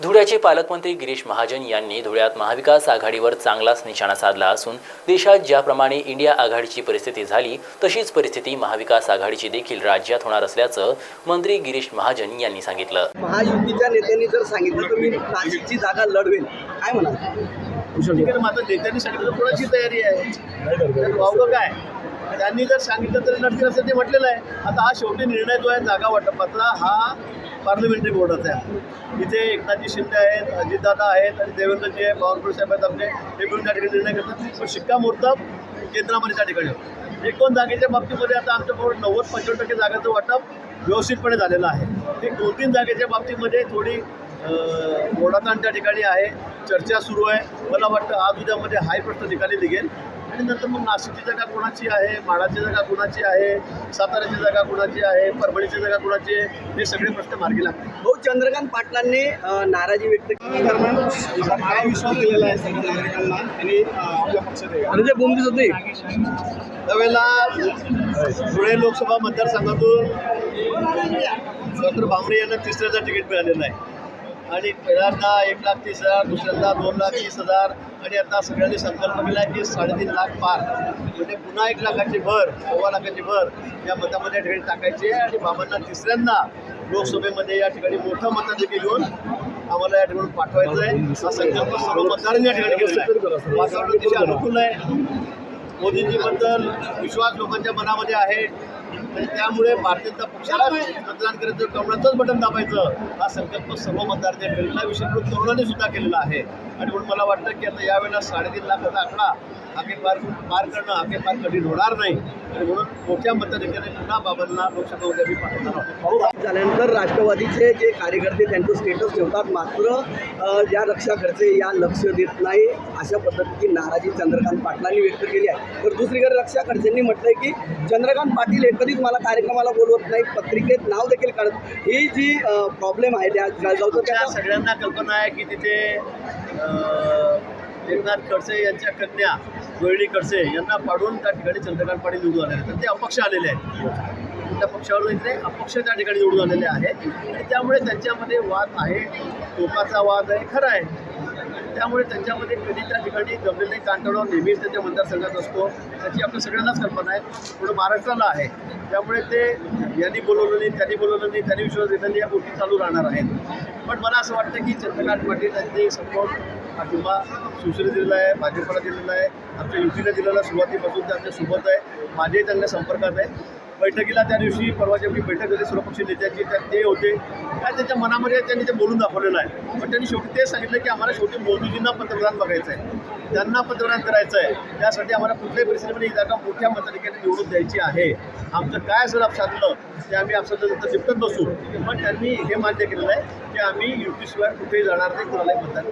धुळ्याचे पालकमंत्री गिरीश महाजन यांनी धुळ्यात महाविकास आघाडीवर चांगलाच निशाणा साधला असून देशात ज्याप्रमाणे इंडिया आघाडीची परिस्थिती झाली तशीच परिस्थिती महाविकास आघाडीची देखील राज्यात होणार असल्याचं मंत्री गिरीश महाजन यांनी सांगितलं. महायुतीच्या नेत्यांनी जर सांगितलं तर मी नाशिकची जागा लढवेन. काय म्हणाल? आता नेत्यांनी सांगितलं तर कोणाची तयारी आहे? काय? त्यांनी जर सांगितलं तर लढतील असं ते म्हटलेलं आहे. आता हा शेवटी निर्णय जो आहे जागा वाटपाचा हा पार्लमेंटरी बोर्ड आहे. इथे एकनाथजी शिंदे आहेत अजितदादा आहेत आणि देवेंद्रजी आहे बावनकुळे साहेब आहेत आपले. हे मिळून त्या ठिकाणी निर्णय करतात पण शिक्कामोर्तब केंद्रामध्ये त्या ठिकाणी एकूण जागेच्या बाबतीमध्ये आता आमच्याबरोबर नव्वद पंचवीस टक्के जागाचं वाटप व्यवस्थितपणे झालेलं आहे. ते दोन तीन जागेच्या बाबतीमध्ये थोडी ओढाताण त्या ठिकाणी आहे. चर्चा सुरू आहे. मला वाटतं आज उद्यामध्ये हाय प्रश्न ठिकाणी निघेल. आणि नंतर मग नाशिकची जागा कोणाची आहे माडाची जागा कोणाची आहे साताऱ्याची जागा कोणाची आहे परभणीची जागा कोणाची आहे हे सगळे प्रश्न मार्गी लागतील. भाऊ चंद्रकांत पाटलांनी नाराजी व्यक्त केली. काय विश्वास दिलेला आहे सर्व नागरिकांना आणि आपल्या पक्षात म्हणजे दिसत नाही त्यावेळेला धुळे लोकसभा मतदारसंघातून डॉक्टर भामरे यांना तिसऱ्याचं तिकीट मिळालेलं आहे आणि पहिल्यांदा एक लाख तीस हजार दुसऱ्यांदा दोन लाख तीस हजार. आणि आता सगळ्यांनी संकल्प केला की साडेतीन लाख पार. म्हणजे पुन्हा एक लाखाची भर सव्वा लाखाची भर या मतामध्ये या ठिकाणी टाकायची आहे. आणि बाबांना तिसऱ्यांदा लोकसभेमध्ये या ठिकाणी मोठं मताधिक्य घेऊन आम्हाला या ठिकाणी पाठवायचं आहे. हा संकल्प सर्व मतदारांनी या ठिकाणी केलेला आहे वातावरण अतिशय अनुकूल आहे मोदींजीबद्दल विश्वास लोकांच्या मनामध्ये आहे. आणि त्यामुळे भारतीय जनता पक्षाला मतदान करायचं कमळाचंच बटन दाबायचं हा संकल्प सर्व मतदारांनी केलेला विशेष करून तरुणांनी सुद्धा केलेला आहे. आणि म्हणून मला वाटतं की आता यावेळेला साडेतीन लाखाचा आकडा हाके पार पार करणं हाके पार कठीण होणार नाही. आणि म्हणून मोठ्या मताधिक्याने पुन्हा बाबांना लोकसभेमध्ये आम्ही पाठवणार झाल्यानंतर राष्ट्रवादीचे जे कार्यकर्ते त्यांचं स्टेटस ठेवतात मात्र या रक्षा खर्चे या लक्ष देत नाही अशा पद्धतीची नाराजी चंद्रकांत पाटलांनी व्यक्त केली आहे. तर दुसरी रक्षा खर्चेंनी म्हटलंय की चंद्रकांत पाटील हे कधीच मला कार्यक्रमाला बोलवत नाही पत्रिकेत नाव देखील काढत ही जी प्रॉब्लेम आहे त्या जळगावचं त्या सगळ्यांना कल्पना आहे की तिथे एकनाथ खडसे यांच्या कन्या रोहिणी खडसे यांना पाडून त्या ठिकाणी चंद्रकांत पाटील निवडून आहेत. तर ते अपक्ष आलेले आहेत. त्या पक्षावर इथे अपक्ष त्या ठिकाणी निवडून आलेले आहेत. आणि त्यामुळे त्यांच्यामध्ये वाद आहे. टोकाचा वाद आहे. खरा आहे. त्यामुळे त्यांच्यामध्ये कधी त्या ठिकाणी जमलेले कांटोळावर नेहमीच त्यांच्या मतदारसंघात असतो. त्याची आपल्या सगळ्यांनाच कल्पना आहे. म्हणून महाराष्ट्राला आहे. त्यामुळे ते यांनी बोलवलं नाही त्यांनी बोलवलं नाही त्यांनी विश्वास दिला नाही या गोष्टी चालू राहणार आहेत. पण मला असं वाटतं की चंद्रकांत पाटील यांनी सपोर्ट पाठिंबा शिवसेना दिलेला आहे भाजपला दिलेला आहे. आमच्या युतीला दिलेला सुरुवातीपासून ते आमच्यासोबत आहे. माझे त्यांना संपर्कात आहे. बैठकीला त्या दिवशी परवाच्या आपली बैठक होती सर्वपक्ष नेत्याची त्यात ते होते. काय त्यांच्या मनामध्ये त्यांनी ते बोलून दाखवलेलं आहे. पण त्यांनी शेवटी ते सांगितलं की आम्हाला शेवटी मोदीजींना पंतप्रधान बघायचं आहे त्यांना पंतप्रधान करायचं आहे त्यासाठी आम्हाला कुठल्याही परिस्थितीमध्ये ही जागा मोठ्या मताधिकाऱ्यांनी निवडून द्यायची आहे. आमचं काय असेल आपसातलं ते आम्ही आपसातलं निपटत बसू. पण त्यांनी हे मान्य केलेलं आहे की आम्ही युतीशिवाय कुठेही जाणार नाही कुणालाही मतदान